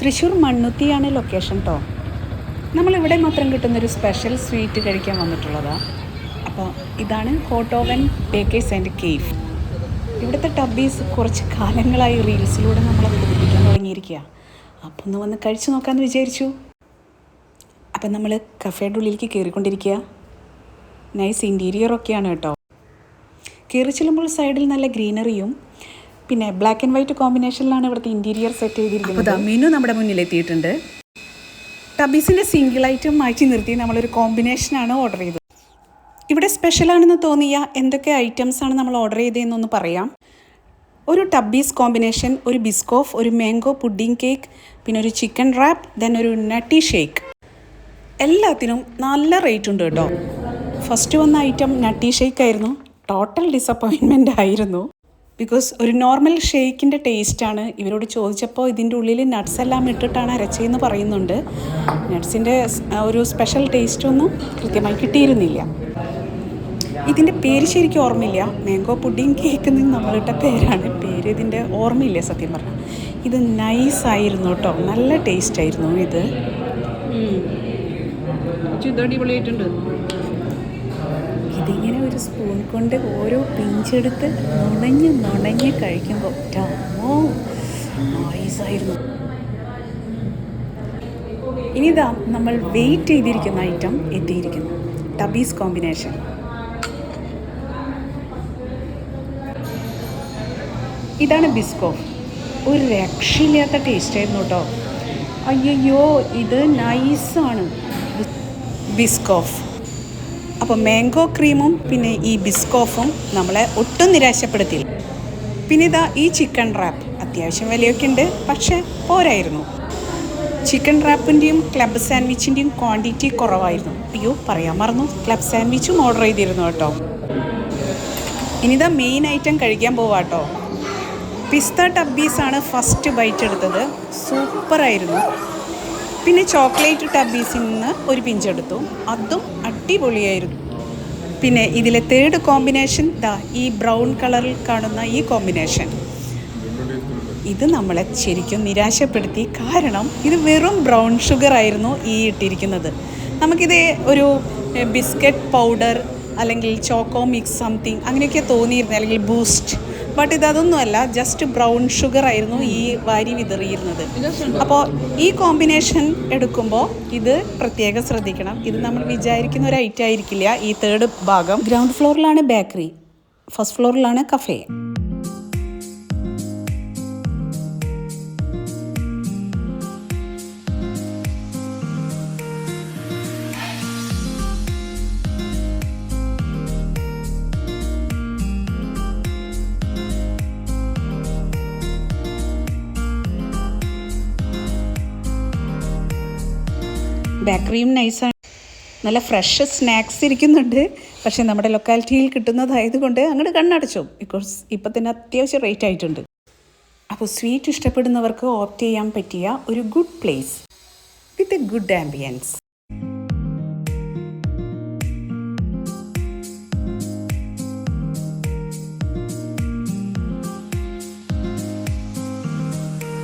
Thrissur മണ്ണുത്തിയാണ് location കേട്ടോ നമ്മളിവിടെ മാത്രം കിട്ടുന്നൊരു സ്പെഷ്യൽ സ്വീറ്റ് കഴിക്കാൻ വന്നിട്ടുള്ളതാണ് അപ്പോൾ ഇതാണ് hot oven bakers and cafe ഇവിടുത്തെ ടബീസ് കുറച്ച് കാലങ്ങളായി റീൽസിലൂടെ നമ്മളെ അവതരിപ്പിക്കാൻ തുടങ്ങിയിരിക്കുക അപ്പോൾ ഒന്ന് വന്ന് കഴിച്ചു നോക്കാമെന്ന് വിചാരിച്ചു. അപ്പം നമ്മൾ കഫേയുടെ ഉള്ളിലേക്ക് കയറിക്കൊണ്ടിരിക്കുക നൈസ് ഇന്റീരിയറൊക്കെയാണ് കേട്ടോ. കയറി ചെല്ലുമ്പോൾ സൈഡിൽ നല്ല ഗ്രീനറിയും പിന്നെ ബ്ലാക്ക് ആൻഡ് വൈറ്റ് കോമ്പിനേഷനിലാണ് ഇവിടുത്തെ ഇന്റീരിയർ സെറ്റ് ചെയ്തിരിക്കുന്നത്. മെനു നമ്മുടെ മുന്നിൽ എത്തിയിട്ടുണ്ട് ടബീസിന്റെ സിംഗിൾ ഐറ്റം മാറ്റി നിർത്തി നമ്മളൊരു കോമ്പിനേഷനാണ് ഓർഡർ ചെയ്തത്. ഇവിടെ സ്പെഷ്യലാണെന്ന് തോന്നിയ എന്തൊക്കെ ഐറ്റംസ് ആണ് നമ്മൾ ഓർഡർ ചെയ്തതെന്നൊന്ന് പറയാം. ഒരു ടബീസ് കോമ്പിനേഷൻ ഒരു ബിസ്കോഫ് ഒരു മാംഗോ പുഡിംഗ് കേക്ക് പിന്നെ ഒരു ചിക്കൻ റാപ്പ് ദെൻ ഒരു നട്ടി ഷേക്ക് എല്ലാത്തിനും നല്ല റേറ്റ് ഉണ്ട് കേട്ടോ. ഫസ്റ്റ് വന്ന ഐറ്റം നട്ടി ഷേക്ക് ആയിരുന്നു. ടോട്ടൽ ഡിസപ്പോയിൻമെന്റ് ആയിരുന്നു. ബിക്കോസ് ഒരു നോർമൽ ഷേക്കിന്റെ ടേസ്റ്റാണ് ഇവരോട് ചോദിച്ചപ്പോൾ ഇതിന്റെ ഉള്ളിൽ നട്ട്സ് എല്ലാം ഇട്ടിട്ടാണ് അരച്ചതെന്ന് പറയുന്നുണ്ട്. നട്ട്സിന്റെ ഒരു സ്പെഷ്യൽ ടേസ്റ്റൊന്നും കൃത്യമായി കിട്ടിയിരുന്നില്ല. ഇതിന്റെ പേര് ശരിക്കും ഓർമ്മയില്ല. മാംഗോ പുഡിങ് കേക്ക് നമ്മളിട്ട പേരാണ്. പേര് ഇതിന്റെ ഓർമ്മയില്ല സത്യം പറഞ്ഞാൽ ഇത് നൈസായിരുന്നു കേട്ടോ നല്ല ടേസ്റ്റ് ആയിരുന്നു ഇത് അടിപൊളിയായിട്ടുണ്ട്. ഇതിങ്ങനെ ഒരു സ്പൂൺ കൊണ്ട് ഓരോ പിഞ്ചെടുത്ത് നുണഞ്ഞ് നുണഞ്ഞ് കഴിക്കുമ്പോൾ ടമ്മോ നൈസായിരുന്നു ഇനിതാ നമ്മൾ വെയിറ്റ് ചെയ്തിരിക്കുന്ന ഐറ്റം എത്തിയിരിക്കുന്നു. ടബീസ് കോമ്പിനേഷൻ ഇതാണ് ബിസ്കോഫ് ഒരു രക്ഷയില്ലാത്ത ടേസ്റ്റ് ആയിരുന്നു കേട്ടോ അയ്യോ ഇത് നൈസാണ് ബിസ്കോഫ് അപ്പോൾ മാംഗോ ക്രീമും പിന്നെ ഈ ബിസ്കോഫും നമ്മളെ ഒട്ടും നിരാശപ്പെടുത്തില്ല പിന്നെ ഇതാ ഈ ചിക്കൻ റാപ്പ് അത്യാവശ്യം വിലയൊക്കെ ഉണ്ട് പക്ഷെ പോരായിരുന്നു. ചിക്കൻ റാപ്പിന്റെയും ക്ലബ് സാൻഡ്വിച്ചിന്റെയും ക്വാണ്ടിറ്റി കുറവായിരുന്നു. അയ്യോ പറയാൻ മറന്നു. ക്ലബ് സാൻഡ്വിച്ചും ഓർഡർ ചെയ്തിരുന്നു കേട്ടോ. ഇനിതാ മെയിൻ ഐറ്റം കഴിക്കാൻ പോവാട്ടോ പിസ്ത ടബ്ബീസാണ് ഫസ്റ്റ് ബൈറ്റ് എടുത്തത്. സൂപ്പറായിരുന്നു പിന്നെ ചോക്ലേറ്റ് ടബ്ബീസിൽ നിന്ന് ഒരു പിഞ്ചെടുത്തു അതും അടിപൊളിയായിരുന്നു. പിന്നെ ഇതിലെ തേർഡ് കോമ്പിനേഷൻ ദാ ഈ ബ്രൗൺ കളറിൽ കാണുന്ന ഈ കോമ്പിനേഷൻ ഇത് നമ്മളെ ശരിക്കും നിരാശപ്പെടുത്തി. കാരണം ഇത് വെറും ബ്രൗൺ ഷുഗർ ആയിരുന്നു ഈ ഇട്ടിരിക്കുന്നത്. നമുക്കിത് ഒരു ബിസ്ക്കറ്റ് പൗഡർ അല്ലെങ്കിൽ ചോക്കോ മിക്സ് സംതിങ് അങ്ങനെയൊക്കെ തോന്നിയിരുന്നു. അല്ലെങ്കിൽ ബൂസ്റ്റ് ബട്ട് ഇതൊന്നുമല്ല ജസ്റ്റ് ബ്രൗൺ ഷുഗർ ആയിരുന്നു ഈ വാരി വിതറിയിരുന്നത്. അപ്പോൾ ഈ കോമ്പിനേഷൻ എടുക്കുമ്പോൾ ഇത് പ്രത്യേകം ശ്രദ്ധിക്കണം. ഇത് നമ്മൾ വിചാരിക്കുന്ന ഒരു ഐറ്റം ആയിരിക്കില്ല ഈ തേർഡ് ഭാഗം. ഗ്രൗണ്ട് ഫ്ലോറിലാണ് ബേക്കറി ഫസ്റ്റ് ഫ്ലോറിലാണ് കഫേ ബേക്കറിയും നൈസാണ് നല്ല ഫ്രഷ് സ്നാക്സ് ഇരിക്കുന്നുണ്ട്. പക്ഷേ നമ്മുടെ ലൊക്കാലിറ്റിയിൽ കിട്ടുന്നതായതുകൊണ്ട് അങ്ങോട്ട് കണ്ണടച്ചു. ബിക്കോസ് ഇപ്പം തന്നെ അത്യാവശ്യം റേറ്റ് ആയിട്ടുണ്ട്. അപ്പോൾ സ്വീറ്റ് ഇഷ്ടപ്പെടുന്നവർക്ക് ഓപ്റ്റ് ചെയ്യാൻ പറ്റിയ ഒരു good place with a good ambiance